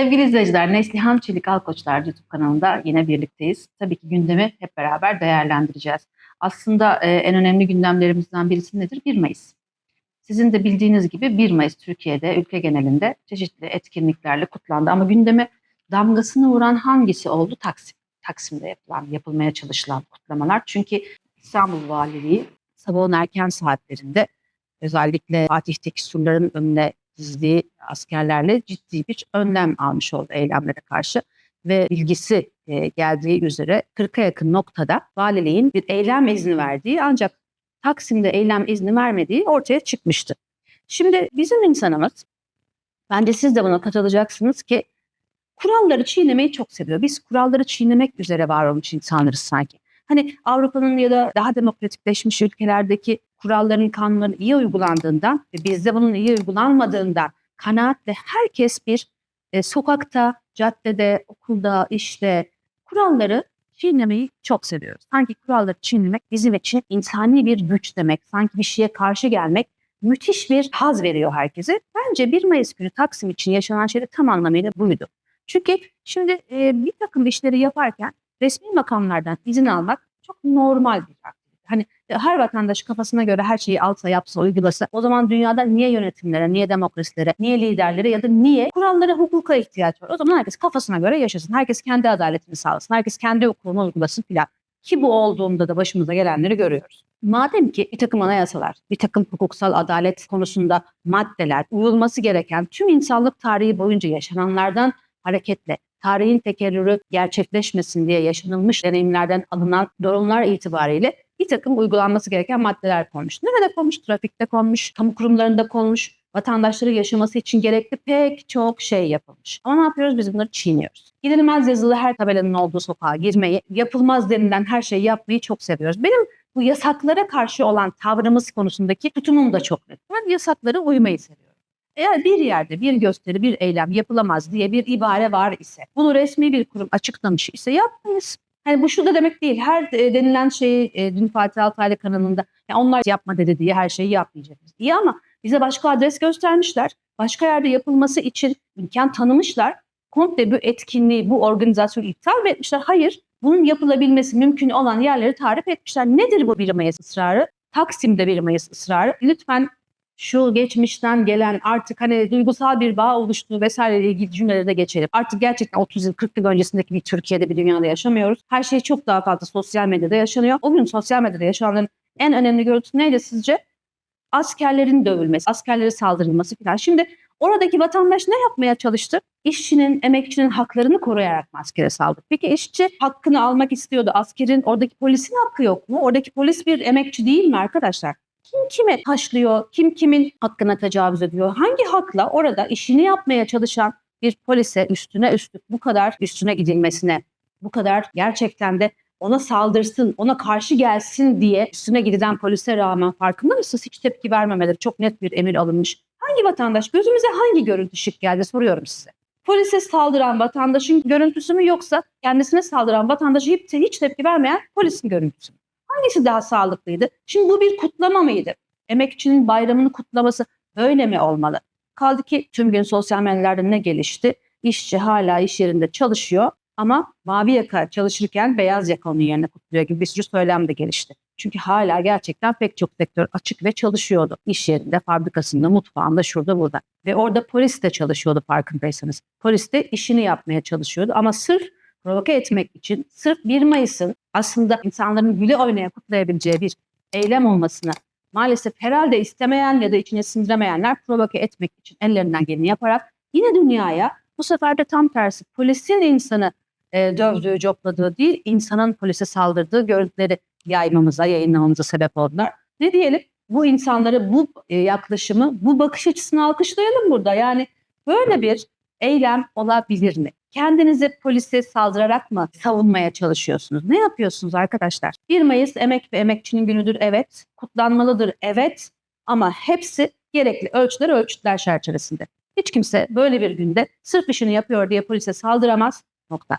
Sevgili izleyiciler, Neslihan Çelik Alkoçlar YouTube kanalında yine birlikteyiz. Tabii ki gündemi hep beraber değerlendireceğiz. Aslında e, en önemli gündemlerimizden birisi nedir? 1 Mayıs. Sizin de bildiğiniz gibi 1 Mayıs Türkiye'de, ülke genelinde çeşitli etkinliklerle kutlandı. Ama gündeme damgasını vuran hangisi oldu? Taksim. Taksim'de yapılan, yapılmaya çalışılan kutlamalar. Çünkü İstanbul Valiliği sabahın erken saatlerinde özellikle Fatih'teki surların önüne dizdiği askerlerle ciddi bir önlem almış oldu eylemlere karşı ve bilgisi e, geldiği üzere 40'a yakın noktada valiliğin bir eylem izni verdiği ancak Taksim'de eylem izni vermediği ortaya çıkmıştı. Şimdi bizim insanımız, bence siz de buna katılacaksınız ki kuralları çiğnemeyi çok seviyor. Biz kuralları çiğnemek üzere var olmuş insanlarız sanki. Hani Avrupa'nın ya da daha demokratikleşmiş ülkelerdeki kuralların, kanunların iyi uygulandığından ve bizde bunun iyi uygulanmadığından kanaatle herkes bir e, sokakta, caddede, okulda, işte kuralları çiğnemeyi çok seviyoruz. Sanki kuralları çiğnemek bizim için insani bir güç demek. Sanki bir şeye karşı gelmek müthiş bir haz veriyor herkese. Bence 1 Mayıs günü Taksim için yaşanan şey de tam anlamıyla buydu. Çünkü şimdi e, bir takım işleri yaparken resmi makamlardan izin almak çok normal bir aktivite. Hani e, her vatandaş kafasına göre her şeyi alsa, yapsa, uygulasa o zaman dünyada niye yönetimlere, niye demokrasilere, niye liderlere ya da niye kurallara, hukuka ihtiyaç var? O zaman herkes kafasına göre yaşasın. Herkes kendi adaletini sağlasın. Herkes kendi hukukunu uygulasın filan. Ki bu olduğunda da başımıza gelenleri görüyoruz. Madem ki bir takım anayasalar, bir takım hukuksal adalet konusunda maddeler, uyulması gereken tüm insanlık tarihi boyunca yaşananlardan hareketle tarihin tekerrürü gerçekleşmesin diye yaşanılmış deneyimlerden alınan durumlar itibariyle bir takım uygulanması gereken maddeler konmuş. Nerede konmuş? Trafikte konmuş, kamu kurumlarında konmuş, vatandaşları yaşaması için gerekli pek çok şey yapılmış. Ama ne yapıyoruz? Biz bunları çiğniyoruz. Gidilmez yazılı her tabelanın olduğu sokağa girmeyi, yapılmaz denilen her şeyi yapmayı çok seviyoruz. Benim bu yasaklara karşı olan tavrımız konusundaki tutumum da çok net. Ben yasaklara uymayı seviyorum. Eğer bir yerde bir gösteri, bir eylem yapılamaz diye bir ibare var ise, bunu resmi bir kurum açıklamış ise yapmayız. Hani bu şu da demek değil. Her e, denilen şeyi e, dün Fatih Altaylı kanalında ya onlar yapma dedi diye her şeyi yapmayacağız. İyi ama bize başka adres göstermişler. Başka yerde yapılması için imkan tanımışlar. Komple bu etkinliği, bu organizasyonu iptal mi etmişler? Hayır. Bunun yapılabilmesi mümkün olan yerleri tarif etmişler. Nedir bu 1 Mayıs ısrarı? Taksim'de 1 Mayıs ısrarı. Lütfen şu geçmişten gelen artık hani duygusal bir bağ oluştuğu vesaire ile ilgili cümleleri de geçelim. Artık gerçekten 30 yıl 40 yıl öncesindeki bir Türkiye'de bir dünyada yaşamıyoruz. Her şey çok daha fazla sosyal medyada yaşanıyor. O gün sosyal medyada yaşananların en önemli görüntüsü neydi sizce? Askerlerin dövülmesi, askerlere saldırılması falan. Şimdi oradaki vatandaş ne yapmaya çalıştı? İşçinin, emekçinin haklarını koruyarak askere saldırdı. Peki işçi hakkını almak istiyordu. Askerin, oradaki polisin hakkı yok mu? Oradaki polis bir emekçi değil mi arkadaşlar? Kim kime taşlıyor, kim kimin hakkına tecavüz ediyor, hangi hakla orada işini yapmaya çalışan bir polise üstüne üstlük bu kadar üstüne gidilmesine, bu kadar gerçekten de ona saldırsın, ona karşı gelsin diye üstüne gidilen polise rağmen farkında mısınız? Hiç tepki vermemeleri çok net bir emir alınmış. Hangi vatandaş, gözümüze hangi görüntü şık geldi soruyorum size. Polise saldıran vatandaşın görüntüsü mü yoksa kendisine saldıran vatandaşı hiç, hiç tepki vermeyen polisin görüntüsü mü? Hangisi daha sağlıklıydı? Şimdi bu bir kutlama mıydı? Emekçinin bayramını kutlaması böyle mi olmalı? Kaldı ki tüm gün sosyal medyada ne gelişti? İşçi hala iş yerinde çalışıyor ama mavi yaka çalışırken beyaz yaka yerine kutluyor gibi bir sürü söylem de gelişti. Çünkü hala gerçekten pek çok sektör açık ve çalışıyordu. İş yerinde, fabrikasında, mutfağında, şurada burada. Ve orada polis de çalışıyordu farkındaysanız. Polis de işini yapmaya çalışıyordu ama sırf provoke etmek için sırf 1 Mayıs'ın aslında insanların güle oynaya kutlayabileceği bir eylem olmasını maalesef herhalde istemeyen ya da içine sindiremeyenler provoke etmek için ellerinden geleni yaparak yine dünyaya bu sefer de tam tersi polisin insanı e, dövdüğü, copladığı değil, insanın polise saldırdığı görüntüleri yaymamıza, yayınlamamıza sebep oldular. Ne diyelim? Bu insanları, bu e, yaklaşımı, bu bakış açısını alkışlayalım burada. Yani böyle bir eylem olabilir mi? Kendinizi polise saldırarak mı savunmaya çalışıyorsunuz? Ne yapıyorsunuz arkadaşlar? 1 Mayıs emek ve emekçinin günüdür evet. Kutlanmalıdır evet. Ama hepsi gerekli ölçüler ölçütler çerçevesinde. Hiç kimse böyle bir günde sırf işini yapıyor diye polise saldıramaz. Nokta.